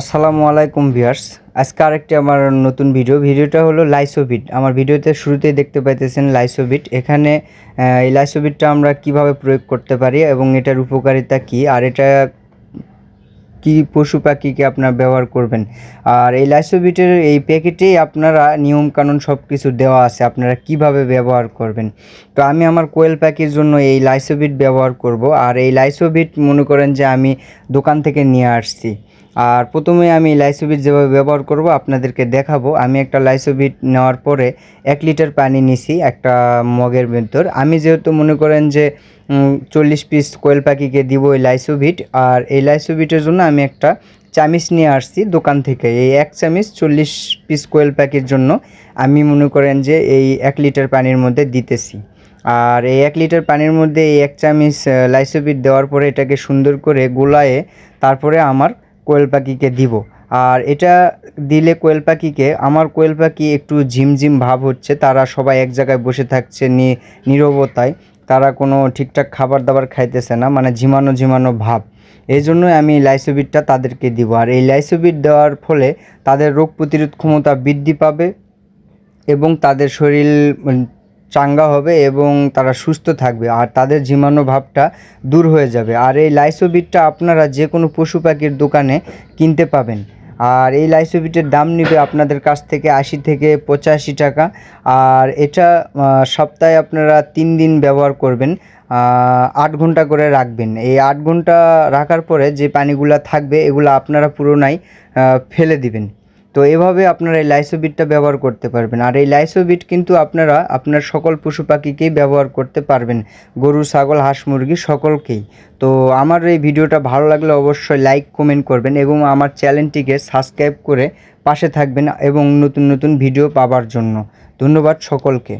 আসসালামু আলাইকুম ভিউয়ার্স। আজকে আরেকটি আমার নতুন ভিডিও। ভিডিওটা হলো লাইসোবিট। আমার ভিডিওতে শুরুতেই দেখতে পাইতেছেন লাইসোবিট। এখানে এই লাইসোবিটটা আমরা কীভাবে প্রয়োগ করতে পারি এবং এটার উপকারিতা কি? আর এটা কি পশু পাখিকে আপনারা ব্যবহার করবেন? আর এই লাইসোবিটের এই প্যাকেটেই আপনারা নিয়মকানুন সব কিছু দেওয়া আছে। আপনারা কীভাবে ব্যবহার করবেন? তো আমি আমার কোয়েল পাখির জন্য এই লাইসোবিট ব্যবহার করব। আর এই লাইসোবিট মনে করেন যে আমি দোকান থেকে নিয়ে আসছি। আর প্রথমে আমি লাইসোবিট যেভাবে ব্যবহার করব, আপনাদেরকে দেখাবো। আমি একটা লাইসোবিট নেওয়ার পরে এক লিটার পানি নিছি একটা মগের ভেতর। আমি যেহেতু মনে করেন যে চল্লিশ পিস কোয়েল পাখিকে দিব এই লাইসোভিট আর এই লাইসোভিটের জন্য আমি একটা চামিচ নিয়ে আসছি দোকান থেকে। এই এক চামিচ চল্লিশ পিস কোয়েল পাখির জন্য আমি মনে করেন যে, এই এক লিটার পানির মধ্যে দিতেছি। আর এই এক লিটার পানির মধ্যে এই এক চামিচ লাইসোভিট দেওয়ার পরে এটাকে সুন্দর করে গোলায়ে, তারপরে আমার কোয়েল পাখিকে দিব। আর এটা দিলে কোয়েল পাখিকে, আমার কোয়েল পাখি একটু ঝিমঝিম ভাব হচ্ছে, তারা সবাই এক জায়গায় বসে থাকছে নীরবতায়, তারা কোনো ঠিকঠাক খাবার দাবার খাইতেছে না মানে ঝিমানো ঝিমানো ভাব। এই জন্যই আমি লাইসোবিটটা তাদেরকে দিব। আর এই লাইসোবিট দেওয়ার ফলে তাদের রোগ প্রতিরোধ ক্ষমতা বৃদ্ধি পাবে এবং তাদের শরীর চাঙ্গা হবে এবং তারা সুস্থ থাকবে আর তাদের জীবাণু ভাবটা দূর হয়ে যাবে। আর এই লাইসোবিটটা আপনারা যে কোনো পশু পাখির দোকানে কিনতে পাবেন। আর এই লাইসোবিটের দাম নেবে আপনাদের কাছ থেকে আশি থেকে পঁচাশি টাকা। আর এটা সপ্তাহে আপনারা তিন দিন ব্যবহার করবেন আট ঘণ্টা করে রাখবেন। এই আট ঘণ্টা রাখার পরে যে পানিগুলো থাকবে, এগুলো আপনারা পুরোনাই ফেলে দিবেন। তো এভাবে আপনারা এই লাইসোবিটটা ব্যবহার করতে পারবেন। আর এই লাইসোবিট কিন্তু আপনারা আপনার সকল পশু পাখিকেই ব্যবহার করতে পারবেন। গরু, ছাগল, হাঁস, মুরগি সকলকেই। তো আমার এই ভিডিওটা ভালো লাগলে অবশ্যই লাইক কমেন্ট করবেন এবং আমার চ্যানেলটিকে সাবস্ক্রাইব করে পাশে থাকবেন এবং নতুন নতুন ভিডিও পাবার জন্য। ধন্যবাদ সকলকে।